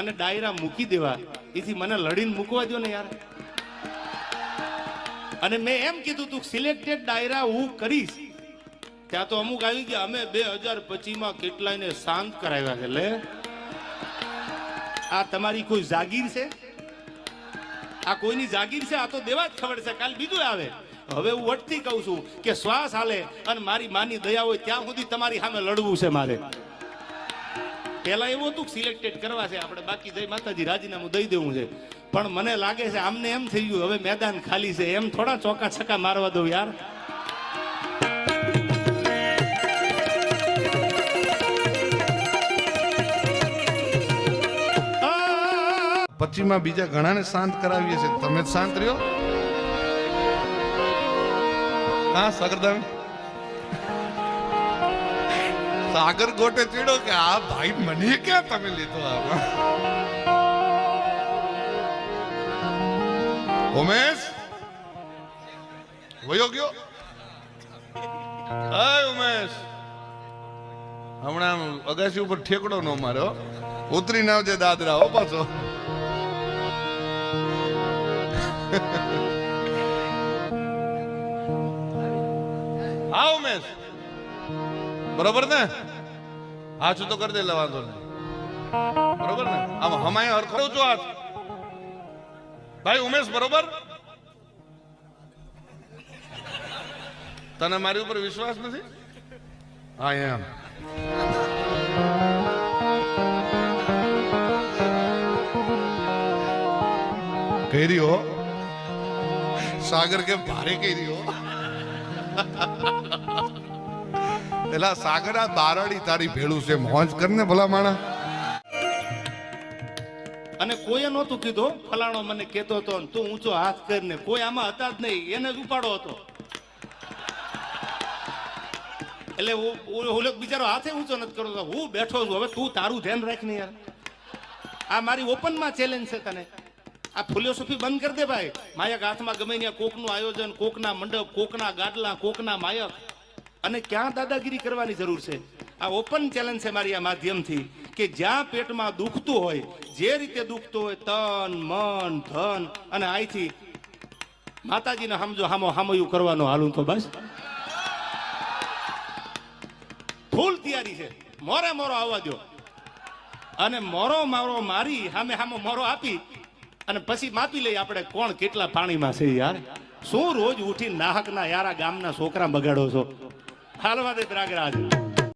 અને ડાયરા મૂકી દેવા. એથી મને લડીને મૂકવા દો ને યાર. અને મેં એમ કીધું તું, સિલેક્ટેડ ડાયરા હું કરીશ. ત્યાં તો અમુક આવી ગયા અમે બે હજાર પચીમાં કેટલાયને શાંત કરાવ્યા છે. આ તમારી કોઈ જાગીર છે? આ કોઈની જાગીર છે? આ તો દેવા જ ખબર છે. કાલ બીજું આવે. હવે હું વટથી કહું છું કે શ્વાસ હાલે અને મારી માની દયા હોય ત્યાં સુધી તમારી સામે લડવું છે મારે. પેલા એવું હતું સિલેક્ટેડ કરવા છે, આપણે બાકી જય માતાજી રાજીનામું દઈ દેવું છે. પણ મને લાગે છે આમને એમ થઈ ગયું, હવે મેદાન ખાલી છે, એમ થોડા ચોકા છક્કા મારવા દઉં યાર! પછીમાં બીજા ઘણાને શાંત કરાવીએ છીએ. તમે જ શાંત રહ્યો. હા સાગરદામ સાગર ગોટે ચીડો કે, આ ભાઈ મને ક્યાં તમે લીધો આમાં ઉમેશ? વયો ગયો? હાય ઉમેશ. હમણાં અગાસી ઉપર ઠેકડો નો માર્યો. ઉતરી ના આવજે દાદરા, હો પાછો. આ ઉમેશ. બરોબર ને? હા છું તો કરી દે વાંધો નહીં. બરોબર ને? આમ હમાય હરખો છું હાથ ભાઈ, ઉમેશ, બરોબર? તને મારી ઉપર વિશ્વાસ નથી? હા, એમ. કહી હો સાગર કે ભારે કહી હો એલા સાગરા બારડી તારી ભેળું છે, મોજ કરને ભલા માણા. અને કોઈએ નહોતું કીધું, ફલાણો મને કહેતો હતો ને તું ઊંચો હાથ કરીને, કોઈ આમાં હતા જ નહીં, એને જ ઉપાડો હતો. એટલે ઓલો બિચારો હાથે ઊંચો નથી કરતો હું બેઠો છું, હવે તું તારું ધ્યાન રાખ ને યાર. આ મારી ઓપનમાં ચેલેન્જ છે તને. આ ફિલોસોફી બંધ કરી દે ભાઈ. માયક હાથમાં ગમે ત્યાં કોકનું આયોજન, કોકના મંડપ, કોકના ગાડલા કોકના માયક. અને ક્યાં દાદાગીરી કરવાની જરૂર છે? આ ઓપન ચેલેન્જ છે મારી આ માધ્યમથી કે જ્યાં પેટમાં દુખતું હોય, જે રીતે દુખતું હોય, તન, મન, ધન અને અહીંથી માતાજીને સમજો હામો, હામયું કરવાનો હાલું તો બસ. ફૂલ તૈયારી છે. મોરે મોરો આવવા દો અને મોરો મારો મારી સામે સામો મોરો આપી અને પછી માપી લઈએ આપણે કોણ કેટલા પાણીમાં છે યાર. શું રોજ ઉઠી નાહકના યારા ગામના છોકરા બગાડો છો? ਹਲਵਾ ਦੇ ਦਰਗਰਾਜ